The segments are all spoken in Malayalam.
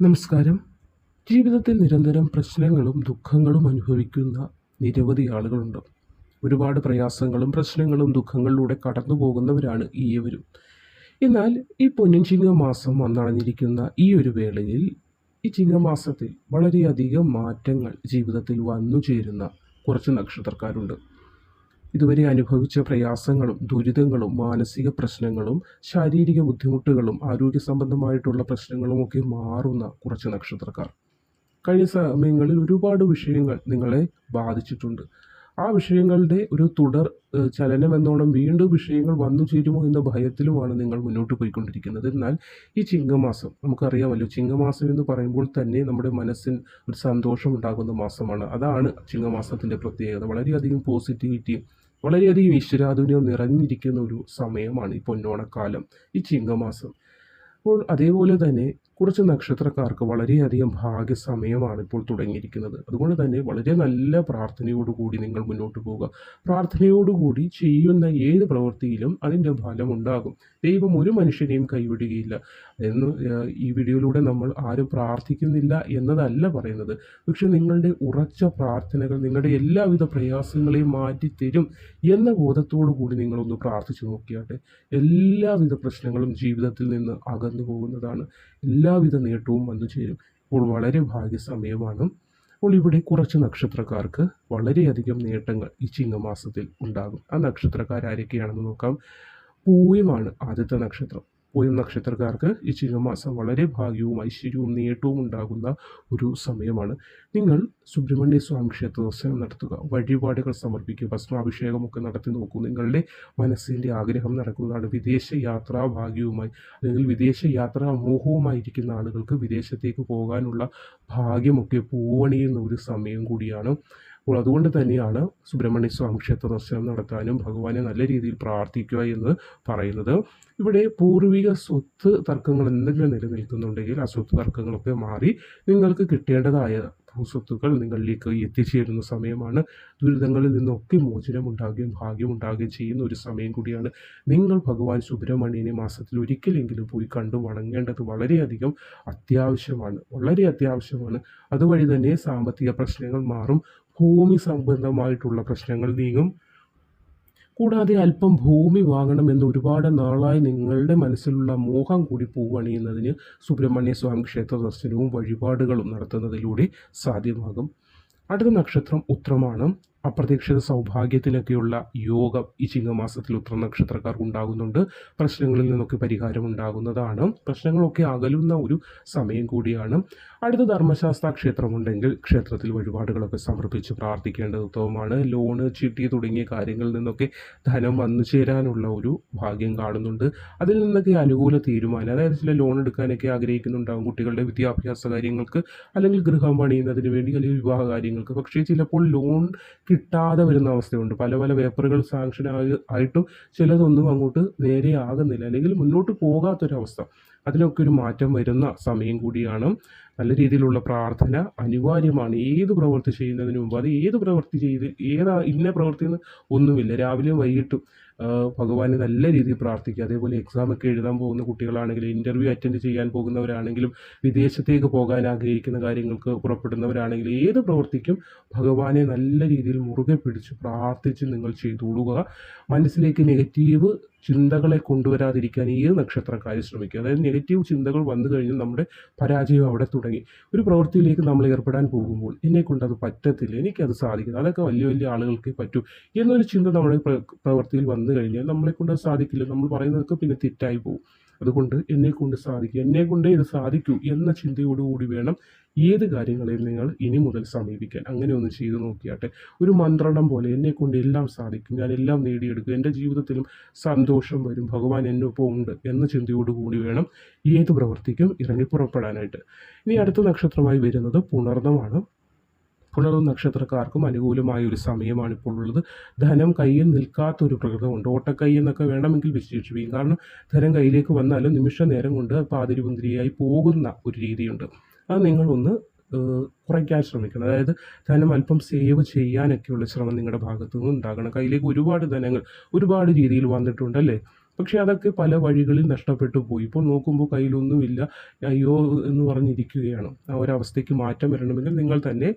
നമസ്കാരം. ജീവിതത്തിൽ നിരന്തരം പ്രശ്നങ്ങളും ദുഃഖങ്ങളും അനുഭവിക്കുന്ന നിരവധി ആളുകളുണ്ട്. ഒരുപാട് പ്രയാസങ്ങളും പ്രശ്നങ്ങളും ദുഃഖങ്ങളിലൂടെ കടന്നു പോകുന്നവരാണ് ഈയവരും. എന്നാൽ ഈ പൊന്നിൻ ചിങ്ങമാസം വന്നടഞ്ഞിരിക്കുന്ന ഈ ഒരു വേളയിൽ ഈ ചിങ്ങമാസത്തിൽ വളരെയധികം മാറ്റങ്ങൾ ജീവിതത്തിൽ വന്നു ചേരുന്ന കുറച്ച് നക്ഷത്രക്കാരുണ്ട്. ഇതുവരെ അനുഭവിച്ച പ്രയാസങ്ങളും ദുരിതങ്ങളും മാനസിക പ്രശ്നങ്ങളും ശാരീരിക ബുദ്ധിമുട്ടുകളും ആരോഗ്യ സംബന്ധമായിട്ടുള്ള പ്രശ്നങ്ങളും ഒക്കെ മാറുന്ന കുറച്ച് നക്ഷത്രക്കാർ. കഴിഞ്ഞ സമയങ്ങളിൽ ഒരുപാട് വിഷയങ്ങൾ നിങ്ങളെ ബാധിച്ചിട്ടുണ്ട്. ആ വിഷയങ്ങളുടെ ഒരു തുടർ ചലനം എന്നോണം വീണ്ടും വിഷയങ്ങൾ വന്നു ചേരുമോ എന്ന ഭയത്തിലുമാണ് നിങ്ങൾ മുന്നോട്ട് പോയിക്കൊണ്ടിരിക്കുന്നത്. എന്നാൽ ഈ ചിങ്ങമാസം നമുക്കറിയാമല്ലോ ചിങ്ങമാസം എന്ന് പറയുമ്പോൾ തന്നെ നമ്മുടെ മനസ്സിൽ ഒരു സന്തോഷം ഉണ്ടാകുന്ന മാസമാണ്. അതാണ് ചിങ്ങമാസത്തിന്റെ പ്രത്യേകത. വളരെയധികം പോസിറ്റിവിറ്റിയും വളരെയധികം ഈശ്വരാധുന്യം നിറഞ്ഞിരിക്കുന്ന ഒരു സമയമാണ് ഈ പൊന്നോണക്കാലം ഈ ചിങ്ങമാസം. അപ്പോൾ അതേപോലെ തന്നെ കുറച്ച് നക്ഷത്രക്കാർക്ക് വളരെയധികം ഭാഗ്യ സമയമാണ് ഇപ്പോൾ തുടങ്ങിയിരിക്കുന്നത്. അതുകൊണ്ട് തന്നെ വളരെ നല്ല പ്രാർത്ഥനയോടുകൂടി നിങ്ങൾ മുന്നോട്ട് പോവുക. പ്രാർത്ഥനയോടുകൂടി ചെയ്യുന്ന ഏത് പ്രവൃത്തിയിലും അതിന്റെ ഫലം ഉണ്ടാകും ദൈവം ഒരു മനുഷ്യനെയും കൈവിടുകയില്ല എന്ന് ഈ വീഡിയോയിലൂടെ നമ്മൾ ആരും പ്രാർത്ഥിക്കുന്നില്ല എന്നതല്ല പറയുന്നത്. പക്ഷെ നിങ്ങളുടെ ഉറച്ച പ്രാർത്ഥനകൾ നിങ്ങളുടെ എല്ലാവിധ പ്രയാസങ്ങളെയും മാറ്റിത്തരും എന്ന ബോധത്തോടു കൂടി നിങ്ങളൊന്ന് പ്രാർത്ഥിച്ചു നോക്കിയാട്ടെ. എല്ലാവിധ പ്രശ്നങ്ങളും ജീവിതത്തിൽ നിന്ന് അകന്നു പോകുന്നതാണ്. എല്ലാവിധ നേട്ടവും വന്നു ചേരും. ഇപ്പോൾ വളരെ ഭാഗ്യസമയമാണ്. അപ്പോൾ ഇവിടെ കുറച്ച് നക്ഷത്രക്കാർക്ക് വളരെയധികം നേട്ടങ്ങൾ ഈ ചിങ്ങമാസത്തിൽ ഉണ്ടാകും. ആ നക്ഷത്രക്കാരൊക്കെയാണെന്ന് നോക്കാം. പൂയമാണ് ആദ്യത്തെ നക്ഷത്രം. പൂയം നക്ഷത്രക്കാർക്ക് ഈ ചിങ്ങമാസം വളരെ ഭാഗ്യവും ഐശ്വര്യവും നേട്ടവും ഉണ്ടാകുന്ന ഒരു സമയമാണ്. നിങ്ങൾ സുബ്രഹ്മണ്യ സ്വാമി ക്ഷേത്ര ദർശനം നടത്തുക വഴിപാടുകൾ സമർപ്പിക്കുക ഭസ്മാഭിഷേകമൊക്കെ നടത്തി നോക്കൂ. നിങ്ങളുടെ മനസ്സിന്റെ ആഗ്രഹം നടക്കുന്നതാണ് വിദേശ യാത്രാ ഭാഗ്യവുമായി അല്ലെങ്കിൽ വിദേശ യാത്രാ മോഹവുമായിരിക്കുന്ന ആളുകൾക്ക് വിദേശത്തേക്ക് പോകാനുള്ള ഭാഗ്യമൊക്കെ പൂവണിയുന്ന ഒരു സമയം കൂടിയാണ്. അപ്പോൾ അതുകൊണ്ട് തന്നെയാണ് സുബ്രഹ്മണ്യ സ്വാമി ക്ഷേത്ര ദർശനം നടത്താനും ഭഗവാനെ നല്ല രീതിയിൽ പ്രാർത്ഥിക്കുക എന്ന് പറയുന്നത്. ഇവിടെ പൂർവിക സ്വത്ത് തർക്കങ്ങൾ എന്തെങ്കിലും നിലനിൽക്കുന്നുണ്ടെങ്കിൽ ആ സ്വത്ത് തർക്കങ്ങളൊക്കെ മാറി നിങ്ങൾക്ക് കിട്ടേണ്ടതായ ഭൂസ്വത്തുക്കൾ നിങ്ങളിലേക്ക് എത്തിച്ചേരുന്ന സമയമാണ്. ദുരിതങ്ങളിൽ നിന്നൊക്കെ ഭാഗ്യം ഉണ്ടാകുകയും ചെയ്യുന്ന ഒരു സമയം കൂടിയാണ്. നിങ്ങൾ ഭഗവാൻ സുബ്രഹ്മണ്യനെ മാസത്തിൽ ഒരിക്കലെങ്കിലും പോയി കണ്ടു വണങ്ങേണ്ടത് വളരെയധികം അത്യാവശ്യമാണ്. വളരെ അത്യാവശ്യമാണ്. അതുവഴി തന്നെ സാമ്പത്തിക പ്രശ്നങ്ങൾ മാറും. ഭൂമി സംബന്ധമായിട്ടുള്ള പ്രശ്നങ്ങൾ നീങ്ങും. കൂടാതെ അല്പം ഭൂമി വാങ്ങണമെന്ന് ഒരുപാട് നാളായി നിങ്ങളുടെ മനസ്സിലുള്ള മോഹം കൂടി പൂവണിയുന്നതിന് സുബ്രഹ്മണ്യ സ്വാമി ക്ഷേത്ര ദർശനവും വഴിപാടുകളും നടത്തുന്നതിലൂടെ സാധ്യമാകും. അടുത്ത നക്ഷത്രം ഉത്രമാണ്. അപ്രതീക്ഷിത സൗഭാഗ്യത്തിനൊക്കെയുള്ള യോഗം ഈ ചിങ്ങമാസത്തിൽ ഉത്ര നക്ഷത്രക്കാർക്ക് ഉണ്ടാകുന്നുണ്ട്. പ്രശ്നങ്ങളിൽ നിന്നൊക്കെ പരിഹാരം ഉണ്ടാകുന്നതാണ്. പ്രശ്നങ്ങളൊക്കെ അകലുന്ന ഒരു സമയം കൂടിയാണ്. അടുത്ത ധർമ്മശാസ്ത്ര ക്ഷേത്രമുണ്ടെങ്കിൽ ക്ഷേത്രത്തിൽ വഴിപാടുകളൊക്കെ സമർപ്പിച്ച് പ്രാർത്ഥിക്കേണ്ടത് ഉത്തമമാണ് ലോണ് ചിട്ടി തുടങ്ങിയ കാര്യങ്ങളിൽ നിന്നൊക്കെ ധനം വന്നു ചേരാനുള്ള ഒരു ഭാഗ്യം കാണുന്നുണ്ട്. അതിൽ നിന്നൊക്കെ അനുകൂല തീരുമാനം അതായത് ചില ലോൺ എടുക്കാനൊക്കെ ആഗ്രഹിക്കുന്നുണ്ടാകും കുട്ടികളുടെ വിദ്യാഭ്യാസ കാര്യങ്ങൾക്ക് അല്ലെങ്കിൽ ഗൃഹം പണിയുന്നതിന് വേണ്ടി അല്ലെങ്കിൽ വിവാഹ കാര്യങ്ങൾക്ക്. പക്ഷേ ചിലപ്പോൾ ലോൺ കിട്ടാതെ വരുന്ന അവസ്ഥയുണ്ട്. പല പല പേപ്പറുകൾ സാങ്ഷൻ ആയി ആയിട്ടും ചിലതൊന്നും അങ്ങോട്ട് നേരെ ആകുന്നില്ല. അല്ലെങ്കിൽ മുന്നോട്ട് പോകാത്തൊരവസ്ഥ. അതിനൊക്കെ ഒരു മാറ്റം വരുന്ന സമയം കൂടിയാണ്. നല്ല രീതിയിലുള്ള പ്രാർത്ഥന അനിവാര്യമാണ്. ഏത് പ്രവൃത്തി ചെയ്യുന്നതിന് മുമ്പ് അത് ഏത് പ്രവൃത്തി ചെയ്ത് ഏതാ ഇന്ന പ്രവൃത്തി ഒന്നുമില്ല. രാവിലെയും വൈകിട്ടും ഭഗവാനെ നല്ല രീതിയിൽ പ്രാർത്ഥിക്കുക. അതേപോലെ എക്സാം ഒക്കെ എഴുതാൻ പോകുന്ന കുട്ടികളാണെങ്കിലും ഇന്റർവ്യൂ അറ്റൻഡ് ചെയ്യാൻ പോകുന്നവരാണെങ്കിലും വിദേശത്തേക്ക് പോകാൻ ആഗ്രഹിക്കുന്ന കാര്യങ്ങൾക്ക് പുറപ്പെടുന്നവരാണെങ്കിലും ഏത് പ്രവർത്തിക്കും ഭഗവാനെ നല്ല രീതിയിൽ മുറുകെ പിടിച്ച് പ്രാർത്ഥിച്ച് നിങ്ങൾ ചെയ്തുകൊള്ളുക മനസ്സിലേക്ക് നെഗറ്റീവ് ചിന്തകളെ കൊണ്ടുവരാതിരിക്കാൻ ഏത് നക്ഷത്രക്കാരും ശ്രമിക്കുക അതായത് നെഗറ്റീവ് ചിന്തകൾ വന്നു കഴിഞ്ഞാൽ നമ്മുടെ പരാജയം അവിടെ തുടങ്ങി. ഒരു പ്രവൃത്തിയിലേക്ക് നമ്മൾ ഏർപ്പെടാൻ പോകുമ്പോൾ എന്നെ കൊണ്ട് അത് പറ്റത്തില്ല എനിക്കത് സാധിക്കില്ല അതൊക്കെ വലിയ വലിയ ആളുകൾക്ക് പറ്റൂ എന്നൊരു ചിന്ത നമ്മുടെ പ്ര- പ്രവൃത്തിയിൽ വന്നു കഴിഞ്ഞാൽ നമ്മളെക്കൊണ്ട് അത് സാധിക്കില്ല. നമ്മൾ പറയുന്നതൊക്കെ പിന്നെ തെറ്റായി പോകും. അതുകൊണ്ട് എന്നെ കൊണ്ട് സാധിക്കും എന്നെ കൊണ്ടേ ഇത് സാധിക്കൂ എന്ന ചിന്തയോടുകൂടി വേണം ഏത് കാര്യങ്ങളെയും നിങ്ങൾ ഇനി മുതൽ സമീപിക്കാൻ? അങ്ങനെ ഒന്ന് ചെയ്ത് നോക്കിയാട്ടെ. ഒരു മന്ത്രണം പോലെ എന്നെ കൊണ്ട് എല്ലാം സാധിക്കും. ഞാൻ എല്ലാം നേടിയെടുക്കും. എന്റെ ജീവിതത്തിലും സന്തോഷം വരും. ഭഗവാൻ എന്നൊപ്പം ഉണ്ട് എന്ന ചിന്തയോടുകൂടി വേണം ഏത് പ്രവർത്തിക്കും ഇറങ്ങി പുറപ്പെടാനായിട്ട് ഇനി അടുത്ത നക്ഷത്രമായി വരുന്നത് പുണർന്നമാണ്. പുണർന്ന നക്ഷത്രക്കാർക്കും അനുകൂലമായ ഒരു സമയമാണ് ഇപ്പോൾ ഉള്ളത്. ധനം കയ്യിൽ നിൽക്കാത്ത ഒരു പ്രകൃതമുണ്ട്. ഓട്ടക്കൈ എന്നൊക്കെ വേണമെങ്കിൽ വിശേഷിപ്പിക്കും. കാരണം ധനം കയ്യിലേക്ക് വന്നാലും നിമിഷ നേരം കൊണ്ട് പാതിരിപുന്തിരിയായി പോകുന്ന ഒരു രീതിയുണ്ട്. അത് നിങ്ങളൊന്ന് കുറയ്ക്കാൻ ശ്രമിക്കണം. അതായത് ധനം അല്പം സേവ് ചെയ്യാനൊക്കെയുള്ള ശ്രമം നിങ്ങളുടെ ഭാഗത്തു നിന്ന് ഉണ്ടാകണം. കയ്യിലേക്ക് ഒരുപാട് ധനങ്ങൾ ഒരുപാട് രീതിയിൽ വന്നിട്ടുണ്ടല്ലേ? പക്ഷേ അതൊക്കെ പല വഴികളിൽ നഷ്ടപ്പെട്ടു പോയി. ഇപ്പോൾ നോക്കുമ്പോൾ കയ്യിലൊന്നുമില്ല. അയ്യോ എന്ന് പറഞ്ഞിരിക്കുകയാണ്. ആ ഒരവസ്ഥയ്ക്ക് മാറ്റം വരണമെങ്കിൽ നിങ്ങൾ തന്നെ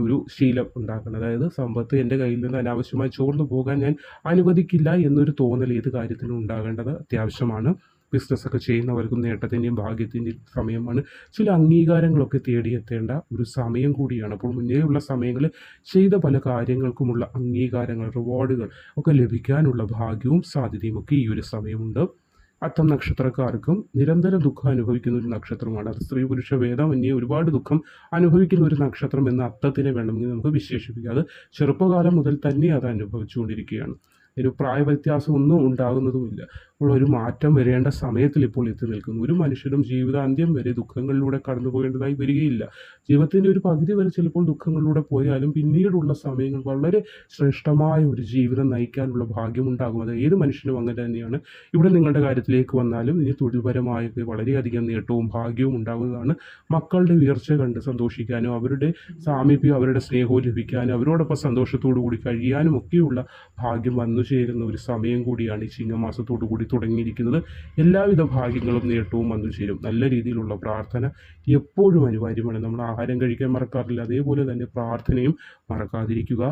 ഒരു ശീലം ഉണ്ടാക്കണം. അതായത് സമ്പത്ത് എന്റെ കയ്യിൽ നിന്ന് അനാവശ്യമായി ചോർന്നു പോകാൻ ഞാൻ അനുവദിക്കില്ല എന്നൊരു തോന്നൽ ഏത് കാര്യത്തിനും ഉണ്ടാകേണ്ടത് അത്യാവശ്യമാണ്. ബിസിനസ്സൊക്കെ ചെയ്യുന്നവർക്കും നേട്ടത്തിന്റെയും ഭാഗ്യത്തിന്റെയും സമയമാണ്. ചില അംഗീകാരങ്ങളൊക്കെ തേടിയെത്തേണ്ട ഒരു സമയം കൂടിയാണ്. അപ്പോൾ മുന്നേയുള്ള സമയങ്ങളിൽ ചെയ്ത പല കാര്യങ്ങൾക്കുമുള്ള അംഗീകാരങ്ങൾ റിവാർഡുകൾ ഒക്കെ ലഭിക്കാനുള്ള ഭാഗ്യവും സാധ്യതയും ഒക്കെ ഈ ഒരു സമയമുണ്ട്. അത്തം നക്ഷത്രക്കാർക്കും നിരന്തര ദുഃഖം അനുഭവിക്കുന്ന ഒരു നക്ഷത്രമാണ്. അത് സ്ത്രീ പുരുഷ ഭേദമന്യേ ഒരുപാട് ദുഃഖം അനുഭവിക്കുന്ന ഒരു നക്ഷത്രം എന്ന അത്തത്തിനെ വേണമെങ്കിൽ നമുക്ക് വിശേഷിപ്പിക്കാം. അത് ചെറുപ്പകാലം മുതൽ തന്നെ അത് അനുഭവിച്ചുകൊണ്ടിരിക്കുകയാണ്. ഒരു പ്രായ വ്യത്യാസം ഒന്നും ഉണ്ടാകുന്നതുമില്ല. ഒരു മാറ്റം വരേണ്ട സമയത്തിൽ ഇപ്പോൾ എത്തി നിൽക്കുന്നു. ഒരു മനുഷ്യനും ജീവിതാന്ത്യം വരെ ദുഃഖങ്ങളിലൂടെ കടന്നു പോകേണ്ടതായി വരികയില്ല. ജീവിതത്തിന്റെ ഒരു പകുതി വരെ ചിലപ്പോൾ ദുഃഖങ്ങളിലൂടെ പോയാലും പിന്നീടുള്ള സമയങ്ങൾ വളരെ ശ്രേഷ്ഠമായ ഒരു ജീവിതം നയിക്കാനുള്ള ഭാഗ്യമുണ്ടാകും. അത് ഏത് മനുഷ്യനും അങ്ങനെ തന്നെയാണ്. ഇവിടെ നിങ്ങളുടെ കാര്യത്തിലേക്ക് വന്നാലും ഇനി തൊഴിൽപരമായൊക്കെ വളരെയധികം നേട്ടവും ഭാഗ്യവും ഉണ്ടാകുന്നതാണ്. മക്കളുടെ ഉയർച്ച കണ്ട് സന്തോഷിക്കാനും അവരുടെ സാമീപ്യം അവരുടെ സ്നേഹവും ലഭിക്കാനും അവരോടൊപ്പം സന്തോഷത്തോടു കൂടി കഴിയാനും ഒക്കെയുള്ള ഭാഗ്യം വന്നു ചേരുന്ന ഒരു സമയം കൂടിയാണ് ഈ ചിങ്ങമാസത്തോടു കൂടി തുടങ്ങിയിരിക്കുന്നത്. എല്ലാവിധ ഭാഗ്യങ്ങളും നേട്ടവും വന്നു ചേരും നല്ല രീതിയിലുള്ള പ്രാർത്ഥന എപ്പോഴും അനിവാര്യമാണ്. നമ്മൾ ആഹാരം കഴിക്കാൻ മറക്കാറില്ല. അതേപോലെ തന്നെ പ്രാർത്ഥനയും മറക്കാതിരിക്കുക.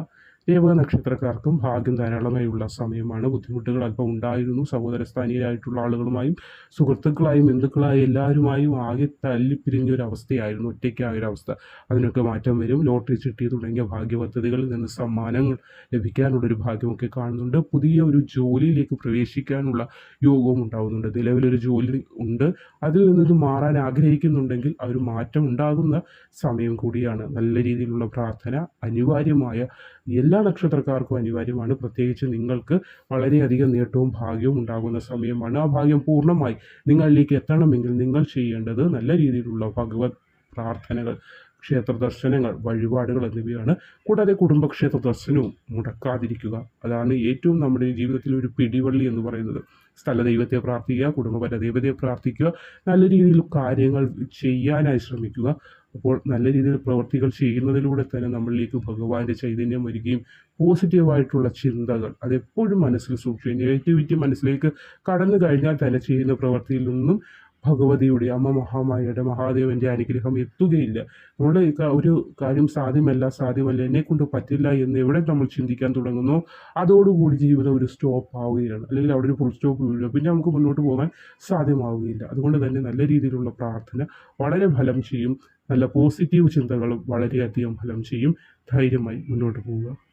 രേവക നക്ഷത്രക്കാർക്കും ഭാഗ്യം ധാരാളമായുള്ള സമയമാണ്. ബുദ്ധിമുട്ടുകൾ അല്പം ഉണ്ടായിരുന്നു. സഹോദരസ്ഥാനീയരായിട്ടുള്ള ആളുകളുമായും സുഹൃത്തുക്കളായും ബന്ധുക്കളായും എല്ലാവരുമായും ആകെ തല്ലിപ്പിരിഞ്ഞ ഒരു അവസ്ഥയായിരുന്നു ഒറ്റയ്ക്കായ ഒരു അവസ്ഥ അതിനൊക്കെ മാറ്റം വരും. ലോട്ടറി ചിട്ടി തുടങ്ങിയ ഭാഗ്യപദ്ധതികളിൽ നിന്ന് സമ്മാനങ്ങൾ ലഭിക്കാനുള്ളൊരു ഭാഗ്യമൊക്കെ കാണുന്നുണ്ട്. പുതിയ ഒരു ജോലിയിലേക്ക് പ്രവേശിക്കാനുള്ള യോഗവും ഉണ്ടാകുന്നുണ്ട് നിലവിലൊരു ജോലി ഉണ്ട്. അതിൽ നിന്നിത് മാറാൻ ആഗ്രഹിക്കുന്നുണ്ടെങ്കിൽ ആ ഒരു മാറ്റം ഉണ്ടാകുന്ന സമയം കൂടിയാണ്. നല്ല രീതിയിലുള്ള പ്രാർത്ഥന അനിവാര്യമായ എല്ലാ നക്ഷത്രക്കാർക്കും അനിവാര്യമാണ് പ്രത്യേകിച്ച് നിങ്ങൾക്ക് വളരെയധികം നേട്ടവും ഭാഗ്യവും ഉണ്ടാകുന്ന സമയമാണ്. ആ ഭാഗ്യം പൂർണമായി നിങ്ങളിലേക്ക് എത്തണമെങ്കിൽ നിങ്ങൾ ചെയ്യേണ്ടത് നല്ല രീതിയിലുള്ള ഭഗവത് പ്രാർത്ഥനകൾ ക്ഷേത്ര ദർശനങ്ങൾ വഴിപാടുകൾ എന്നിവയാണ്. കൂടാതെ കുടുംബക്ഷേത്ര ദർശനവും മുടക്കാതിരിക്കുക. അതാണ് ഏറ്റവും നമ്മുടെ ജീവിതത്തിൽ ഒരു പിടിവള്ളി എന്ന് പറയുന്നത്. സ്ഥലദൈവത്തെ പ്രാർത്ഥിക്കുക കുടുംബപര ദൈവത്തെ പ്രാർത്ഥിക്കുക നല്ല രീതിയിൽ കാര്യങ്ങൾ ചെയ്യാനായി ശ്രമിക്കുക. അപ്പോൾ നല്ല രീതിയിൽ പ്രവർത്തികൾ ചെയ്യുന്നതിലൂടെ തന്നെ നമ്മളിലേക്ക് ഭഗവാന്റെ ചൈതന്യം വരികയും പോസിറ്റീവായിട്ടുള്ള ചിന്തകൾ അതെപ്പോഴും മനസ്സിൽ സൂക്ഷിക്കുക നെഗറ്റിവിറ്റി മനസ്സിലേക്ക് കടന്നു കഴിഞ്ഞാൽ തന്നെ ചെയ്യുന്ന പ്രവർത്തിയിൽ നിന്നും ഭഗവതിയുടെ അമ്മ മഹാമായയുടെ മഹാദേവന്റെ അനുഗ്രഹം എത്തുകയില്ല. നമ്മുടെ ഒരു കാര്യം സാധ്യമല്ല സാധ്യമല്ല എന്നെ കൊണ്ട് പറ്റില്ല എന്ന് എവിടെ നമ്മൾ ചിന്തിക്കാൻ തുടങ്ങുന്നു അതോടുകൂടി ജീവിതം ഒരു സ്റ്റോപ്പ് ആവുകയാണ്. അല്ലെങ്കിൽ അവിടെ ഒരു ഫുൾ സ്റ്റോപ്പ് വീഴുക പിന്നെ നമുക്ക് മുന്നോട്ട് പോകാൻ സാധ്യമാവുകയില്ല. അതുകൊണ്ട് തന്നെ നല്ല രീതിയിലുള്ള പ്രാർത്ഥന വളരെ ഫലം ചെയ്യും. നല്ല പോസിറ്റീവ് ചിന്തകളും വളരെയധികം ഫലം ചെയ്യും. ധൈര്യമായി മുന്നോട്ട് പോവുക.